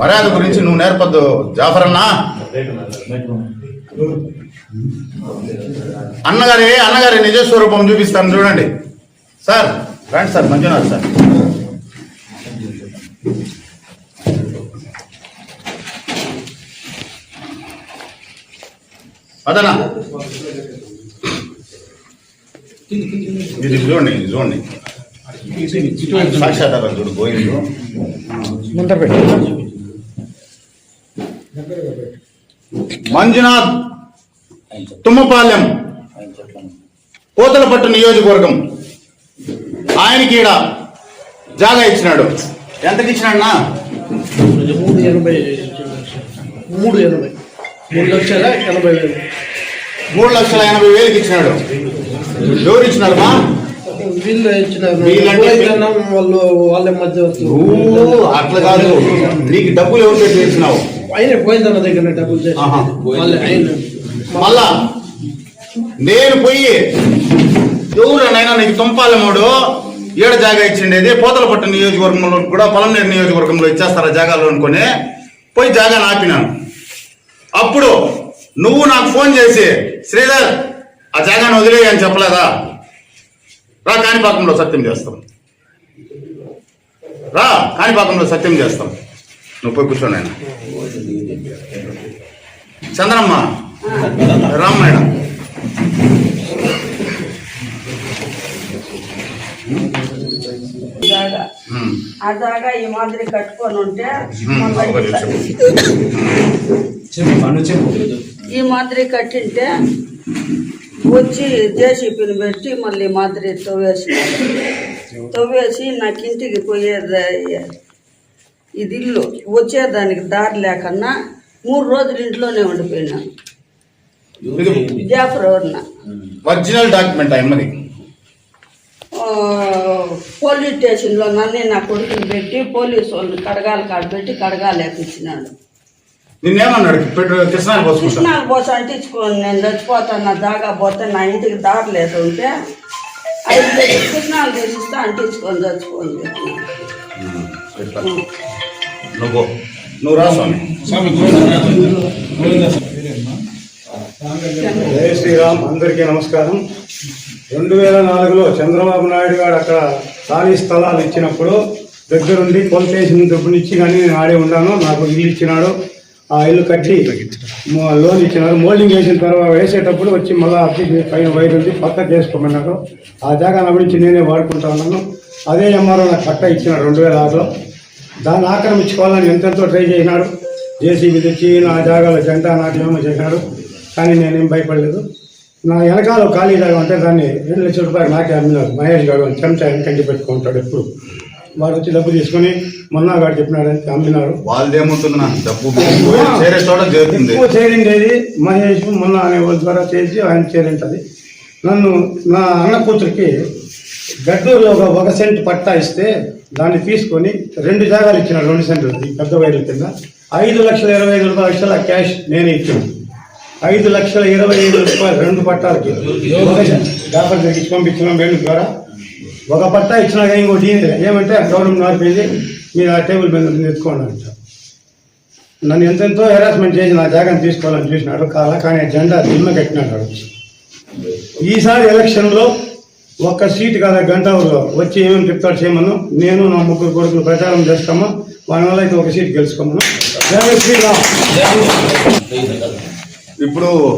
మర్యాద గురించి నువ్వు నేర్పద్దు. జాఫర్ అన్నా. అన్నగారి అన్నగారి నిజ స్వరూపం చూపిస్తాను చూడండి. సార్ రండి సార్ మంజునాథ్ సార్. అదనా? ఇది చూడండి ఇది చూడండి. సాక్షాత్కారం చూడు గోయిందు మంజునాథ్ తుమ్మపాలెం కోతలపట్టు నియోజకవర్గం. ఆయనకి ఈడ జాగా ఇచ్చినాడు. ఎంతకి ఇచ్చినాడన్నా? మూడు ఎనభై మూడు ఎనభై. మూడు లక్షల ఎనభై వేలు. మూడు లక్షల ఎనభై వేలకి ఇచ్చినాడు. ఎవరు ఇచ్చినారు. మా వీళ్ళు వాళ్ళు వాళ్ళ ఓ, అట్లా కాదు. నీకు డబ్బులు ఎవరు పెట్టి ఇచ్చినావు? ఆయన పోయిందన్న దగ్గర డబ్బులు మళ్ళా నేను పోయి ఎవరనైనా నీకు తుంపాలమోడు ఏడ జాగా ఇచ్చిండేది? పోతలపట్టు నియోజకవర్గంలో కూడా పొలంనేరు నియోజకవర్గంలో ఇచ్చేస్తారా జాగాలో అనుకుని పోయి జాగా ఆపినాను అప్పుడు నువ్వు నాకు ఫోన్ చేసి శ్రీధర్ ఆ జాగాను వదిలేయి అని చెప్పలేదా? రా కాణిపాకంలో సత్యం చేస్తాం. రా కాణిపాకంలో సత్యం చేస్తాం. నువ్వు పోయి కూర్చోండి ఆయన చంద్రమ్మ రామ్ మేడం. జాగా ఈ మాదిరి కట్టుకొని ఉంటే. ఈ మాదిరి కట్టింటే వచ్చి జేసీపీని పెట్టి మళ్ళీ మాదిరి తవ్వేసి తవ్వేసి నాకు ఇంటికి పోయేది ఇది ఇల్లు వచ్చేదానికి దారి లేకన్నా మూడు రోజులు ఇంట్లోనే ఉండిపోయినాను జాఫర్ ఎవరిన ఒరిజినల్ డాక్యుమెంట్ అమ్మది? పోలీస్ స్టేషన్లో నన్ను నా కొడుకుని పెట్టి పోలీసు వాళ్ళని కడగాలి కాడ పెట్టి కడగాలేకిచ్చినాడు నిన్నేమన్నాడు? కృష్ణాలు పోసి అంటించుకొని నేను చచ్చిపోతాను నా దాగా పోతే నా ఇంటికి దారి లేదు ఉంటే ఐదు కృష్ణాలు తీసిస్తే అంటించుకొని ఇట్లా. నువ్వు నువ్వు రా స్వామి. జై శ్రీరామ్ అందరికీ నమస్కారం. రెండు వేల నాలుగులో చంద్రబాబు నాయుడు గారు అక్కడ ఖాళీ స్థలాలు ఇచ్చినప్పుడు దగ్గరుండి కొలిటేషన్ డబ్బులు ఇచ్చి కానీ నేను ఆడే ఉన్నాను నాకు ఇల్లు ఇచ్చినాడు. ఆ ఇల్లు కట్టి లోన్ ఇచ్చినారు మోల్డింగ్ వేసిన తర్వాత వేసేటప్పుడు వచ్చి మళ్ళీ పైన వైర్ ఉంది పక్క చేసుకోమన్నారు. ఆ జాగా నా గురించి నేనే వాడుకుంటా ఉన్నాను. అదే ఎంఆర్ఓ నాకు పట్ట ఇచ్చినాడు రెండు వేల ఆరులో. దాన్ని ఆక్రమించుకోవాలని ఎంతెంతో ట్రై చేసినాడు. జేసీబీ తెచ్చి నా జాగాలో జంట నాట్యమేమో చేసినాడు. కానీ నేనేం భయపడలేదు. నా వెనకాల ఖాళీ జాగా ఉంటే దాన్ని రెండు లక్షల రూపాయలు నాకే అమ్మినారు. మహేష్ గారు చెంచా వెనకంటి పెట్టుకుంటాడు ఎప్పుడు. వాడు వచ్చి డబ్బు తీసుకొని మొన్న గారు చెప్పినాడని అమ్మినారు. నాకు డబ్బు చేరే చోట చేరుతుంది ఎక్కువ చేరిండేది మహేష్ మొన్న అనే వాళ్ళ ద్వారా చేసి ఆయన చేరింటది. నన్ను నా అన్న కూతురికి గడ్డూరులో ఒక సెంట్ పట్టా ఇస్తే దాన్ని తీసుకొని రెండు జాగాలు ఇచ్చిన రెండు సెంట్లు ఈ పెద్ద వైర్ల కింద. ఐదు లక్షల ఇరవై ఐదు లక్షల క్యాష్ నేనే ఇచ్చాను. ఐదు లక్షల ఇరవై ఐదు రూపాయలు రెండు పట్టాలకి. పేపర్ వ్యాపారం జరిగించి పంపించిన వేణు ద్వారా. ఒక పట్టా ఇచ్చినా కానీ ఇంకోటి ఏమంటే గవర్నమెంట్ మార్పింది మీరు ఆ టేబుల్ మీద ఎత్తుకోండి అంట. నన్ను ఎంతెంతో హెరాస్మెంట్ చేసి నా జాగాను తీసుకోవాలని చూసినాడు. కాలా కానీ జెండా దిమ్మ కట్టినాడు ఈసారి ఎలక్షన్లో ఒక్క సీటు కాదు గంటలో వచ్చి ఏమేమి చెప్తాడు చేయమను. నేను నా ముగ్గురు కొడుకులు ప్రచారం చేస్తాము. వాని వల్ల అయితే ఒక సీట్ గెలుచుకోమను. ఇప్పుడు